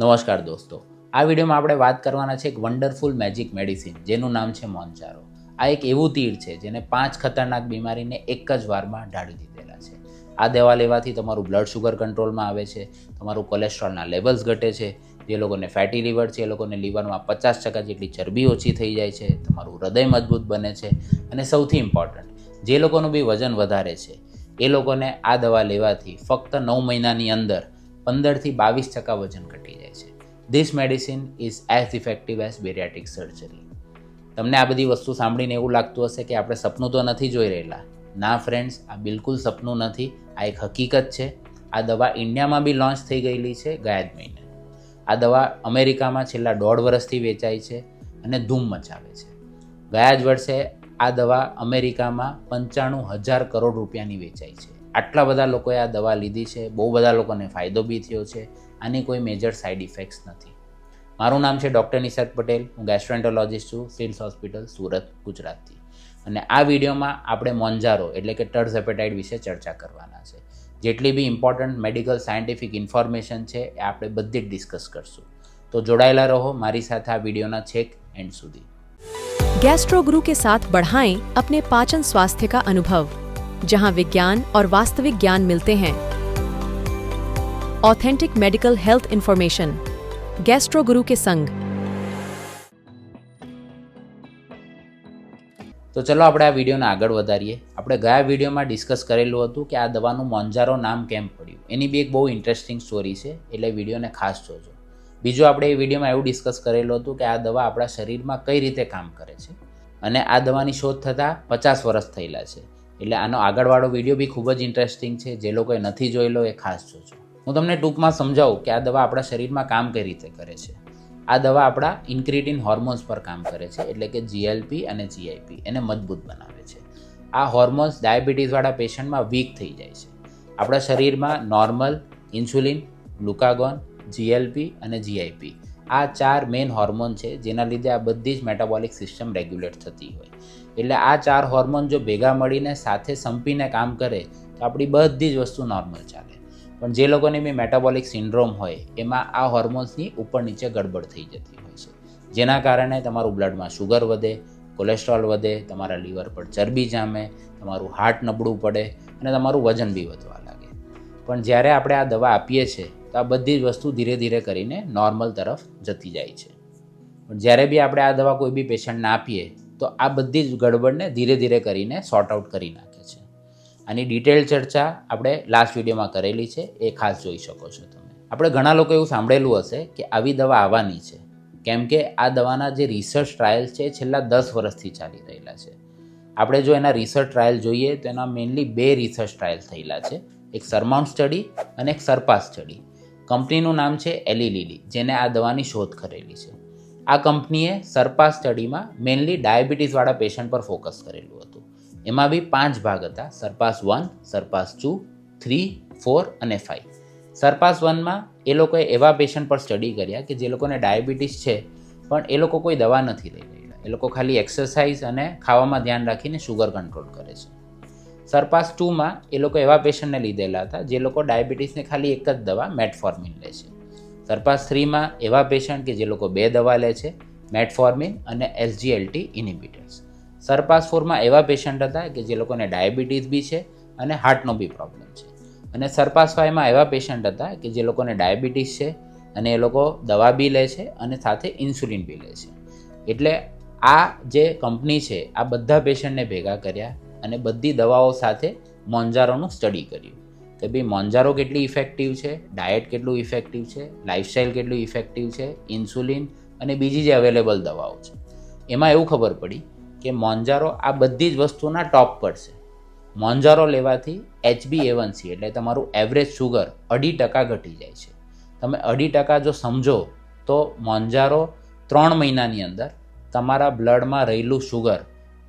નમસ્કાર દોસ્તો. આ વિડીયોમાં આપણે વાત કરવાના છે એક વન્ડરફુલ મેજિક મેડિસિન જેનું નામ છે મોનચારો. આ એક એવું તીર છે જેને પાંચ ખતરનાક બીમારીને એક જ વારમાં ઢાળી દીધેલા છે. આ દવા લેવાથી તમારું બ્લડ શુગર કંટ્રોલમાં આવે છે, તમારું કોલેસ્ટ્રોલના લેવલ્સ ઘટે છે, જે લોકોને ફેટી લીવર છે, એ લોકોને લીવરમાં પચાસ ટકા જેટલી ચરબી ઓછી થઈ જાય છે, તમારું હૃદય મજબૂત બને છે અને સૌથી ઇમ્પોર્ટન્ટ જે લોકોનું બી વજન વધારે છે, એ લોકોને આ દવા લેવાથી ફક્ત નવ મહિનાની અંદર પંદરથી બાવીસ ટકા વજન ઘટી this medicine is as effective as bariatric surgery તમને આ બધી વસ્તુ સાંભળીને એવું લાગતું હશે કે આપણે સપનું તો નથી જોઈ રહેલા. ના ફ્રેન્ડ્સ આ બિલકુલ સપનું નથી. આ એક હકીકત છે. આ દવા ઇન્ડિયામાં બી લોન્ચ થઈ ગયેલી છે ગયા જ મહિને આ દવા અમેરિકામાં છેલ્લા દોઢ વર્ષથી વેચાય છે અને ધૂમ મચાવે છે. ગયા જ વર્ષે આ દવા અમેરિકામાં પંચાણું હજાર કરોડ રૂપિયાની વેચાઈ છે. આટલા બધા લોકોએ આ દવા લીધી છે. બહુ બધા લોકોને ફાયદો બી થયો છે. આની કોઈ મેજર સાઇડ ઇફેક્ટ્સ નથી મારું નામ છે ડૉક્ટર નિસર્ગ પટેલ હું ગેસ્ટ્રોએન્ટોલોજિસ્ટ છું સિલ્સ હોસ્પિટલ સુરત ગુજરાતથી અને આ વિડીયોમાં આપણે મોન્જારો એટલે કે ટર્સ હેપેટાઇટ વિશે ચર્ચા કરવાના છે જેટલી be important medical scientific information છે એ આપણે બધી જ ડિસ્કસ કરશું તો જોડાયેલા રહો મારી સાથે આ વિડીયોના છેક એન્ડ સુધી गैस्ट्रो गुरु के साथ बढ़ाएं अपने पाचन स्वास्थ्य का अनुभव जहां विज्ञान और वास्तविक ज्ञान मिलते हैं authentic medical health information gastro guru के संग તો ચલો આપણે આ વિડીયોને આગળ વધારીએ આપણે ગયા વિડીયોમાં ડિસ્કસ કરેલું હતું કે આ દવાનું મોન્જારો નામ કેમ પડ્યું એની બી એક બહુ ઇન્ટરેસ્ટિંગ સ્ટોરી છે એટલે વિડીયોને ખાસ જોજો બીજું આપણે એ વિડીયોમાં એવું ડિસ્કસ કરેલું હતું કે આ દવા આપણા શરીરમાં કઈ રીતે કામ કરે છે અને આ દવાની શોધ થતાં પચાસ વર્ષ થયેલા છે એટલે આનો આગળવાળો વિડીયો બી ખૂબ જ ઇન્ટરેસ્ટિંગ છે જે લોકોએ નથી જોયેલો એ ખાસ જોજો હું તમને ટૂંકમાં સમજાવું કે આ દવા આપણા શરીરમાં કામ કઈ રીતે કરે છે. આ દવા આપણા ઇન્ક્રીટિન હોર્મોન્સ પર કામ કરે છે, એટલે કે જીએલપી અને જીઆઈપી એને મજબૂત બનાવે છે. આ હોર્મોન્સ ડાયાબિટીસવાળા પેશન્ટમાં વીક થઈ જાય છે. આપણા શરીરમાં નોર્મલ ઇન્સ્યુલિન ગ્લુકાગોન જીએલપી અને જીઆઈપી આ ચાર મેઇન હોર્મોન છે, જેના લીધે આ બધી જ મેટાબોલિક સિસ્ટમ રેગ્યુલેટ થતી હોય. એટલે આ ચાર હોર્મોન જો ભેગા મળીને સાથે સંપીને કામ કરે, તો આપણી બધી જ વસ્તુ નોર્મલ ચાલે પણ જે લોકોને બી મેટાબોલિક સિન્ડ્રોમ હોય, એમાં આ હોર્મોન્સની ઉપર નીચે ગડબડ થઈ જતી હોય છે. જેના કારણે તમારું બ્લડમાં શુગર વધે કોલેસ્ટ્રોલ વધે, તમારા લીવર પર ચરબી જામે, તમારું હાર્ટ નબળું પડે અને તમારું વજન બી વધવા લાગે. પણ જ્યારે આપણે આ દવા આપીએ છીએ, તો આ બધી જ વસ્તુ ધીરે ધીરે કરીને નોર્મલ તરફ જતી જાય છે. પણ જ્યારે બી આપણે આ દવા કોઈ બી પેશન્ટને આપીએ, તો આ બધી જ ગડબડને ધીરે ધીરે કરીને સોર્ટ આઉટ કરી નાખે. છે આની ડિટેલ ચર્ચા આપણે લાસ્ટ વિડીયોમાં કરેલી છે. એ ખાસ જોઈ શકો છો તમે. આપણે ઘણા લોકો એવું સાંભળેલું હશે કે આવી દવા આવવાની છે. કેમ કે આ દવાના જે રિસર્ચ ટ્રાયલ્સ છે છેલ્લા દસ વર્ષથી ચાલી રહેલા છે. આપણે જો એના રિસર્ચ ટ્રાયલ જોઈએ તો એના મેઇનલી બે રિસર્ચ ટ્રાયલ થયેલા છે. એક સરમાઉન્ટ સ્ટડી અને એક સરપાસ સ્ટડી કંપનીનું નામ છે એલી જેને આ દવાની શોધ કરેલી છે. આ કંપનીએ સરપાસ સ્ટડીમાં મેઇનલી ડાયાબિટીસવાળા પેશન્ટ પર ફોકસ કરેલું હતું. એમાં બી પાંચ ભાગ હતા. Surpass one surpass two three four અને ફાઇવ સરપાસ વનમાં એ લોકોએ એવા પેશન્ટ પર સ્ટડી કર્યા કે જે લોકોને ડાયાબિટીસ છે, પણ એ લોકો કોઈ દવા નથી લઈ રહ્યા. એ લોકો ખાલી એક્સરસાઇઝ અને ખાવામાં ધ્યાન રાખીને શુગર કંટ્રોલ કરે છે. સરપાસ ટુમાં એ લોકો એવા પેશન્ટને લીધેલા હતા જે લોકો ડાયાબિટીસને ખાલી એક જ દવા મેટફોર્મિન લે છે. સરપાસ થ્રીમાં એવા પેશન્ટ કે જે લોકો બે દવા લે છે મેટફોર્મિન અને એસજીએલટી ઇનિબિટર્સ સરપાસ ફોરમાં એવા પેશન્ટ હતા કે જે લોકોને ડાયાબિટીસ બી છે અને હાર્ટનો બી પ્રોબ્લેમ છે. અને સરપાસ ફાઈવમાં એવા પેશન્ટ હતા કે જે લોકોને ડાયાબિટીસ છે અને એ લોકો દવા બી લે છે અને સાથે ઇન્સ્યુલિન બી લે છે. એટલે આ જે કંપની છે, આ બધા પેશન્ટને ભેગા કર્યા અને બધી દવાઓ સાથે મોંજારોનું સ્ટડી કર્યું. કે ભાઈ મોંજારો કેટલી ઇફેક્ટિવ છે ડાયટ કેટલું ઇફેક્ટિવ છે લાઇફસ્ટાઇલ કેટલું ઇફેક્ટિવ છે ઇન્સ્યુલિન અને બીજી જે અવેલેબલ દવાઓ છે. એમાં એવું ખબર પડી કે મોંજારો આ બધી જ વસ્તુના ટોપ પર છે. મોંજારો લેવાથી એચબી એવનસી એટલે તમારું એવરેજ શુગર અઢી ટકા ઘટી જાય છે. તમે અઢી ટકા જો સમજો તો મોંજારો ત્રણ મહિનાની અંદર તમારા બ્લડમાં રહેલું શુગર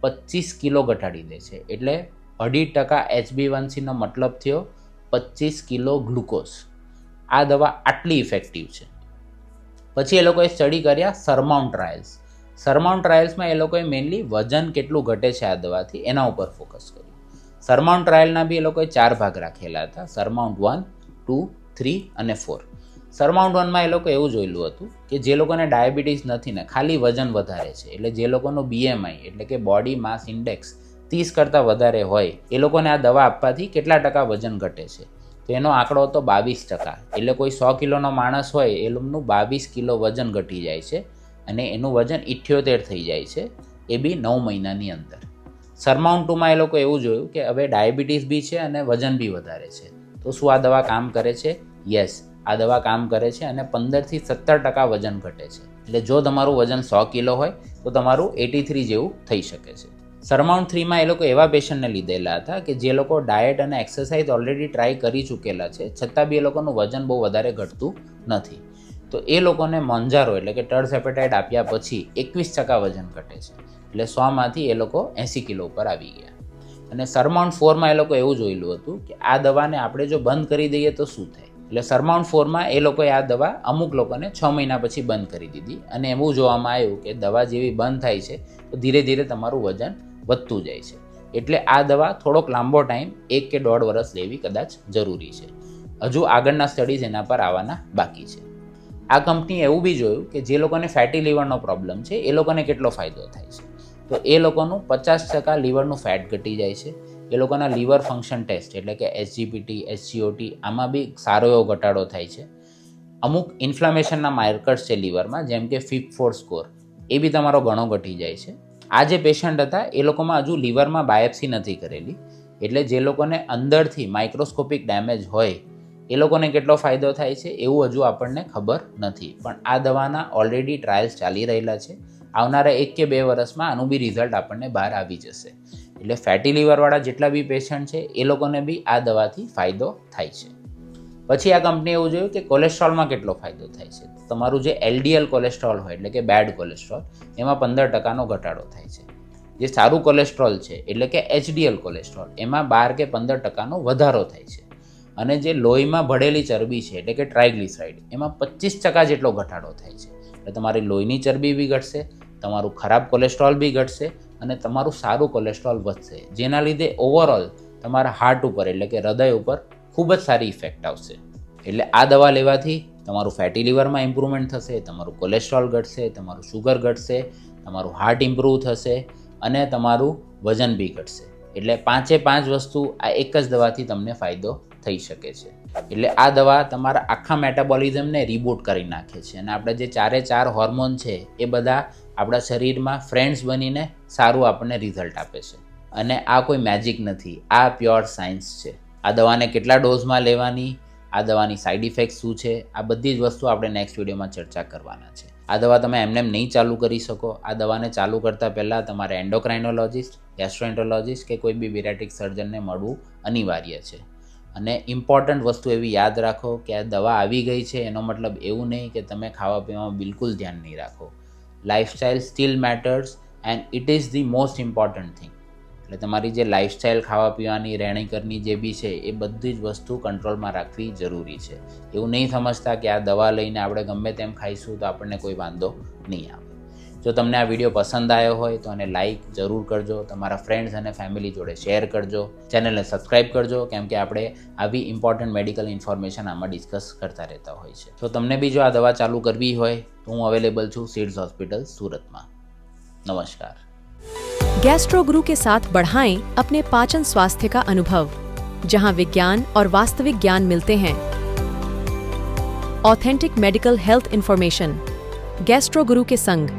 પચીસ કિલો ઘટાડી દે છે. એટલે અઢી ટકા એચબી વનસીનો મતલબ થયો પચીસ કિલો ગ્લુકોઝ. આ દવા આટલી ઇફેક્ટિવ છે. પછી એ લોકોએ સ્ટડી કર્યા સરમાઉન્ટ ટ્રાયલ્સ સરમાઉન્ટ ટ્રાયલ્સમાં એ લોકોએ મેઇનલી વજન કેટલું ઘટે છે આ દવાથી, એના ઉપર ફોકસ કર્યું. સરમાઉન્ટ ટ્રાયલના બી એ લોકોએ ચાર ભાગ રાખેલા હતા. સરમાઉન્ટ વન ટુ થ્રી અને ફોર સરમાઉન્ટ વનમાં એ લોકો એવું જોયેલું હતું કે જે લોકોને ડાયાબિટીસ નથી ને, ખાલી વજન વધારે છે, એટલે જે લોકોનું બીએમઆઈ એટલે કે બોડી માસ ઇન્ડેક્સ ત્રીસ કરતાં વધારે હોય, એ લોકોને આ દવા આપવાથી કેટલા ટકા વજન ઘટે છે? તો એનો આંકડો હતો બાવીસ ટકા. એટલે કોઈ સો કિલોનો માણસ હોય, એ લોકોનું બાવીસ કિલો વજન ઘટી જાય છે. અને એનું વજન ઇઠ્યોતેર થઈ જાય છે, એ બી નવ મહિનાની અંદર. સરમાઉન્ટ ટુમાં એ લોકો એવું જોયું કે હવે ડાયાબિટીસ બી છે અને વજન બી વધારે છે. તો શું આ દવા કામ કરે છે? યસ, આ દવા કામ કરે છે અને પંદરથી સત્તર ટકા વજન ઘટે છે. એટલે જો તમારું વજન સો કિલો હોય, તો તમારું એટી થ્રી જેવું થઈ શકે છે. સરમાઉન્ટ થ્રીમાં એ લોકો એવા પેશન્ટને લીધેલા હતા કે જે લોકો ડાયટ અને એક્સરસાઇઝ ઓલરેડી ટ્રાય કરી ચૂકેલા છે, છતાં બી એ લોકોનું વજન બહુ વધારે ઘટતું નથી. તો એ લોકોને મોંજારો એટલે કે ટર્સ એપેટાઇટ આપ્યા પછી એકવીસ ટકા વજન ઘટે છે. એટલે સોમાંથી એ લોકો એંસી કિલો ઉપર આવી ગયા. અને સરમાઉન્ટ ફોરમાં એ લોકો એવું જોયેલું હતું કે આ દવાને આપણે જો બંધ કરી દઈએ તો શું થાય? એટલે સરમાઉન્ટ ફોરમાં એ લોકોએ આ દવા અમુક લોકોને છ મહિના પછી બંધ કરી દીધી. અને એવું જોવામાં આવ્યું કે દવા જેવી બંધ થાય છે, તો ધીરે ધીરે તમારું વજન વધતું જાય છે. એટલે આ દવા થોડોક લાંબો ટાઈમ, એક કે દોઢ વર્ષ લેવી કદાચ જરૂરી છે. હજુ આગળના સ્ટડીઝ એના પર આવવાના બાકી છે. આ કંપનીએ એવું બી જોયું કે જે લોકોને ફેટી લીવરનો પ્રોબ્લેમ છે, એ લોકોને કેટલો ફાયદો થાય છે. તો એ લોકોનું પચાસ ટકા લીવરનું ફેટ ઘટી જાય છે. એ લોકોના લીવર ફંક્શન ટેસ્ટ એટલે કે એસજીપીટી એસજીઓટી આમાં બી સારો એવો ઘટાડો થાય છે. અમુક ઇન્ફ્લામેશનના માર્કર્સ છે લીવરમાં, જેમ કે ફિફ ફોર સ્કોર એ બી તમારો ઘણો ઘટી જાય છે. આ જે પેશન્ટ હતા, એ લોકોમાં હજુ લીવરમાં બાયોપ્સી નથી કરેલી. એટલે જે લોકોને અંદરથી માઇક્રોસ્કોપિક ડેમેજ હોય એ લોકોને કેટલો ફાયદો થાય છે એવું હજુ આપણને ખબર નથી. પણ આ દવાના ઓલરેડી ટ્રાયલ્સ ચાલી રહેલા છે. આવનારા એક કે બે વર્ષમાં આનું બી રિઝલ્ટ આપણને બહાર આવી જશે. એટલે ફેટી લીવરવાળા જેટલા બી પેશન્ટ છે, એ લોકોને બી આ દવાથી ફાયદો થાય છે. પછી આ કંપની એવું જોયું કે કોલેસ્ટ્રોલમાં કેટલો ફાયદો થાય છે. તમારું જે એલડીએલ કોલેસ્ટ્રોલ હોય, એટલે કે બેડ કોલેસ્ટ્રોલ એમાં પંદર ટકાનો ઘટાડો થાય છે. જે સારું કોલેસ્ટ્રોલ છે, એટલે કે એચડીએલ કોલેસ્ટ્રોલ એમાં બાર કે પંદર ટકાનો વધારો થાય છે. અને જે લોહીમાં ભળેલી ચરબી છે, એટલે કે ટ્રાયગ્લિસરાઇડ એમાં પચીસ ટકા જેટલો ઘટાડો થાય છે. એટલે તમારી લોહીની ચરબી બી ઘટશે, તમારું ખરાબ કોલેસ્ટ્રોલ બી ઘટશે અને તમારું સારું કોલેસ્ટ્રોલ વધશે. જેના લીધે ઓવરઓલ તમારા હાર્ટ ઉપર, એટલે કે હૃદય ઉપર, ખૂબ જ સારી ઇફેક્ટ આવશે. એટલે આ દવા લેવાથી તમારું ફેટી લિવરમાં ઇમ્પ્રુવમેન્ટ થશે, તમારું કોલેસ્ટ્રોલ ઘટશે, તમારું શુગર ઘટશે, તમારું હાર્ટ ઇમ્પ્રૂવ થશે અને તમારું વજન બી ઘટશે. એટલે પાંચે પાંચ વસ્તુ આ એક જ દવાથી તમને ફાયદો થઈ શકે છે. એટલે આ દવા તમારા આખા મેટાબોલિઝમને રિબૂટ કરી નાખે છે. અને આપણે જે ચારે ચાર હોર્મોન છે, એ બધા આપણા શરીરમાં ફ્રેન્ડ્સ બનીને સારું આપણને રિઝલ્ટ આપે છે. અને આ કોઈ મેજિક નથી. આ પ્યોર સાયન્સ છે. આ દવાને કેટલા ડોઝમાં લેવાની, આ દવાની સાઇડ ઇફેક્ટ શું છે, આ બધી જ વસ્તુ આપણે નેક્સ્ટ વિડીયોમાં ચર્ચા કરવાના છે. આ દવા તમે એમને એમ નહીં ચાલુ કરી શકો. આ દવાને ચાલુ કરતાં પહેલાં તમારે એન્ડોક્રાઇનોલોજિસ્ટ ગેસ્ટ્રોએન્ટરોલોજિસ્ટ કે કોઈ બી વિરાટિક સર્જનને મળવું અનિવાર્ય છે. અને ઇમ્પોર્ટન્ટ વસ્તુ એવી યાદ રાખો કે આ દવા આવી ગઈ છે, એનો મતલબ એવું નહીં કે તમે ખાવા પીવામાં બિલકુલ ધ્યાન નહીં રાખો. Lifestyle still matters and it is the most important thing એટલે તમારી જે લાઇફસ્ટાઇલ ખાવા પીવાની રહેણીકરની જે બી છે, એ બધી જ વસ્તુ કંટ્રોલમાં રાખવી જરૂરી છે. એવું નહીં સમજતા કે આ દવા લઈને આપણે ગમે તેમ ખાઈશું તો આપણને કોઈ વાંધો નહીં આવે. જો તમને આ વીડિયો પસંદ આવ્યો હોય તો આને લાઇક જરૂર કરજો, તમારા ફ્રેન્ડ્સ અને ફેમિલી જોડે શેર કરજો ચેનલને સબસ્ક્રાઇબ કરજો, કેમ કે આપણે આવી ઇમ્પોર્ટન્ટ મેડિકલ ઇન્ફોર્મેશન આમાં ડિસ્કસ કરતા રહેતા હોય છે. તો તમને બી જો આ દવા ચાલુ કરવી હોય, તો હું અવેલેબલ છું સીડ્સ હોસ્પિટલ સુરતમાં. નમસ્કાર. गैस्ट्रो गुरु के साथ बढ़ाएँ अपने पाचन स्वास्थ्य का अनुभव, जहाँ विज्ञान और वास्तविक ज्ञान मिलते हैं। Authentic medical health information Gastro Guru के संग।